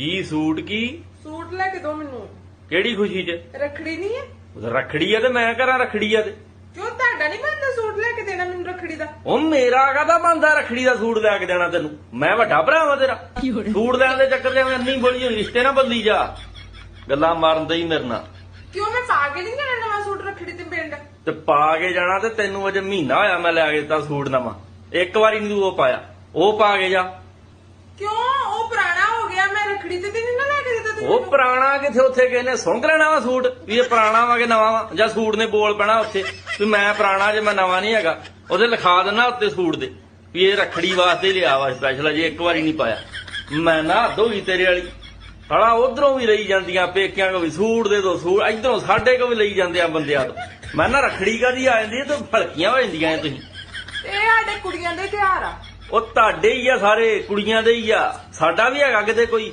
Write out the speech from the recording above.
ਕੀ suit ਕੀ? Suit ਲੈ ਕੇ ਦੋ ਮੈਨੂੰ। ਕਿਹੜੀ ਖੁਸ਼ੀ 'ਚ? ਰੱਖੜੀ ਨਹੀਂ ਹੈ? ਉਹ ਰੱਖੜੀ ਆ ਤੇ ਮੈਂ ਕਰਾਂ ਰੱਖੜੀ ਆ ਤੇ। ਕਿਉਂ ਤੁਹਾਡਾ ਨਹੀਂ ਬੰਦਾ ਸੂਟ ਲੈ ਕੇ ਦੇਣਾ ਮੈਨੂੰ ਰੱਖੜੀ ਦਾ? ਉਹ ਮੇਰਾ ਕਾਹਦਾ ਬੰਦਾ ਰੱਖੜੀ ਦਾ ਸੂਟ ਲੈ ਕੇ ਦੇਣਾ ਤੈਨੂੰ? ਮੈਂ ਵੱਡਾ ਭਰਾ ਵਾਂ ਤੇਰਾ। ਸੂਟ ਲੈਣ ਦੇ ਚੱਕਰ 'ਚ ਐਵੇਂ ਅੰਨੀ ਬੋਲੀ ਹੋਈ ਰਿਸ਼ਤੇ ਨਾ ਬਦਲੀ ਜਾ। ਗੱਲਾਂ ਮਾਰਨ ਦੇ ਹੀ ਮੇਰੇ ਨਾਲ। ਕਿਉਂ ਮੈਂ ਪਾ ਕੇ ਨਹੀਂ ਜਾਣਾ ਨਵਾਂ ਸੂਟ ਰੱਖੜੀ ਤੇ ਪਿੰਡ? ਤੇ ਪਾ ਕੇ ਜਾਣਾ ਤੇ ਤੈਨੂੰ ਅਜੇ ਮਹੀਨਾ ਹੋਇਆ ਮੈਂ ਲੈ ਕੇ ਦਿੱਤਾ ਸੂਟ ਨਵਾਂ। ਇੱਕ ਵਾਰੀ ਨਹੀਂ ਤੂੰ ਉਹ ਪਾਇਆ। ਉਹ ਪਾ ਕੇ ਜਾ। ਰੱਖੜੀ ਤੇ ਤੇ ਨਹੀਂ ਨਾ ਲੈ ਕੇ ਦਿੱਤਾ ਤੂੰ ਉਹ? ਪੁਰਾਣਾ ਕਿਥੇ ਉੱਥੇ ਗਏ ਨੇ? ਸੁੰਘ ਲੈਣਾ ਵਾ ਸੂਟ? ਵੀ ਇਹ ਪੁਰਾਣਾ ਵਾ ਕਿ ਨਵਾਂ ਵਾ? ਜਾਂ ਸੂਟ ਨੇ ਬੋਲ ਪੈਣਾ ਉੱਥੇ? ਵੀ ਮੈਂ ਪੁਰਾਣਾ ਜੇ ਮੈਂ ਨਵਾਂ ਨਹੀਂ ਹੈਗਾ। ਉਹਦੇ ਲਿਖਾ ਦੇਣਾ ਉੱਤੇ ਸੂਟ ਦੇ। ਵੀ ਇਹ ਰੱਖੜੀ ਵਾਸਤੇ ਲਿਆ ਵਾ ਸਪੈਸ਼ਲ ਅਜੇ ਇੱਕ ਵਾਰੀ ਨਹੀਂ ਪਾਇਆ। ਮੈਂ ਨਾ ਗਈ ਤੇਰੇ ਵਾਲੀ। ਸਾਲਾ ਉਧਰੋਂ ਵੀ ਲਈ ਜਾਂਦੀਆਂ ਪੇਕਿਆਂ ਕੋ ਵੀ। ਸੂਟ ਦੇ ਦੋ ਸੂਟ। ਇਧਰੋਂ ਸਾਡੇ ਕੋ ਵੀ ਲਈ ਜਾਂਦੇ ਆ ਬੰਦਿਆਂ ਤੋਂ। ਮੈਂ ਨਾ ਰੱਖੜੀ ਕਾਦੀ ਆ ਜਾਂਦੀ ਤੇ ਫਲਕੀਆਂ ਹੋ ਜਾਂਦੀਆਂ ਐ ਤੁਸੀਂ। ਇਹ ਸਾਡੇ ਕੁੜੀਆਂ ਦੇ ਤਿਉਹਾਰ ਆ। ਉਹ ਤੁਹਾਡੇ ਹੀ ਆ ਸਾਰੇ ਕੁੜੀਆਂ ਦੇ ਹੀ ਆ। ਸਾਡਾ ਵੀ ਹੈਗਾ ਕਿਤੇ ਕੋਈ।